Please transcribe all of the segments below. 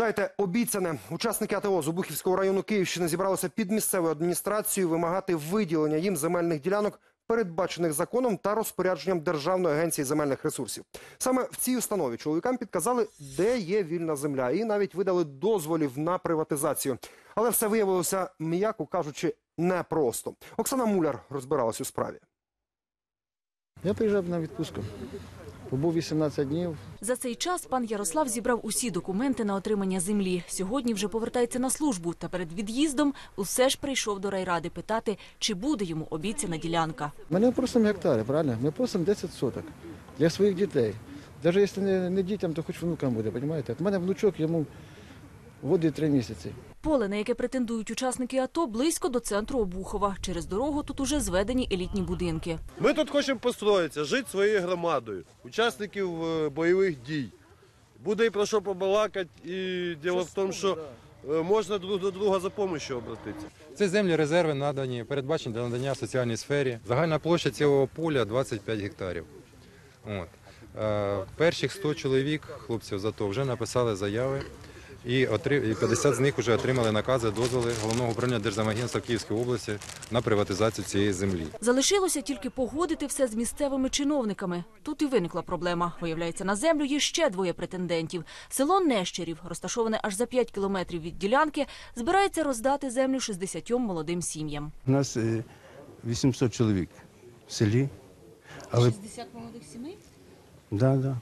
Дайте обіцяне. Учасники АТО з Обухівського району Київщини зібралися під місцевою адміністрацією вимагати виділення їм земельних ділянок, передбачених законом та розпорядженням Державної агенції земельних ресурсів. Саме в цій установі чоловікам підказали, де є вільна земля, і навіть видали дозволів на приватизацію. Але все виявилося, м'яко кажучи, непросто. Оксана Муляр розбиралась у справі. Я приїжджав на відпустку. Побув 18 днів. За цей час пан Ярослав зібрав усі документи на отримання землі. Сьогодні вже повертається на службу та перед від'їздом усе ж прийшов до райради питати, чи буде йому обіцяна ділянка. Ми не просимо гектари, правильно? Ми просимо 10 соток для своїх дітей. Навіть якщо не, дітям, то хоч внукам буде, розумієте? У мене внучок йому води 3 місяці. Поле, на яке претендують учасники АТО, близько до центру Обухова. Через дорогу тут уже зведені елітні будинки. Ми тут хочемо построїтися, жити своєю громадою, учасників е, бойових дій. Буде і про що побалакати, і діло в тому, що е, можна друг до друга за допомогою обратитися. Це землі резерви надані, передбачені для надання в соціальній сфері. Загальна площа цього поля 25 гектарів. От. Е, перших 100 чоловік, хлопців з АТО, вже написали заяви. І отри- і 50 з них вже отримали накази, дозволи головного управління Держзамагентства Київської області на приватизацію цієї землі. Залишилося тільки погодити все з місцевими чиновниками. Тут і виникла проблема. Виявляється, на землю є ще двоє претендентів. Село Нещерів, розташоване аж за 5 кілометрів від ділянки, збирається роздати землю 60 молодим сім'ям. У нас е, 800 чоловік в селі. Але... 60 молодих сімей? Да, да.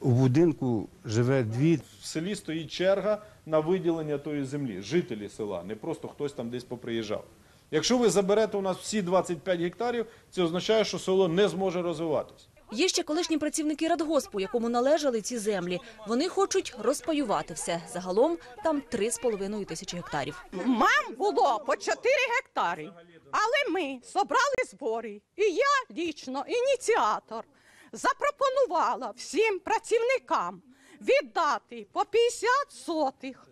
У будинку живе дві. в селі стоїть черга на виділення тої землі, жителі села, не просто хтось там десь поприїжджав. Якщо ви заберете у нас всі 25 гектарів, це означає, що село не зможе розвиватися. Є ще колишні працівники радгоспу, якому належали ці землі. Вони хочуть розпаювати все. Загалом там 3,5 тисячі гектарів. Мам було по 4 гектари. Але ми собрали збори, і я лічно, ініціатор, запропонувала всім працівникам віддати по 50 сотих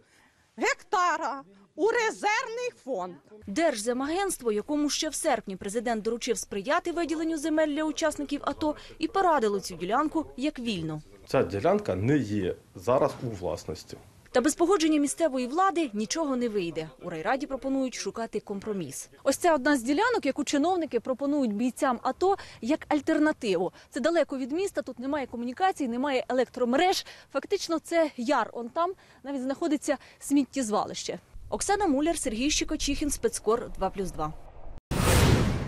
гектара у резервний фонд. Держземагентство, якому ще в серпні президент доручив сприяти виділенню земель для учасників АТО, і порадило цю ділянку як вільну. Ця ділянка не є зараз у власності. Та без погодження місцевої влади нічого не вийде. У райраді пропонують шукати компроміс. Ось це одна з ділянок, яку чиновники пропонують бійцям АТО як альтернативу. Це далеко від міста. Тут немає комунікацій, немає електромереж. Фактично, це яр. Он там навіть знаходиться сміттєзвалище. Оксана Муляр, Сергій Щекочихін, спецкор 2+,2.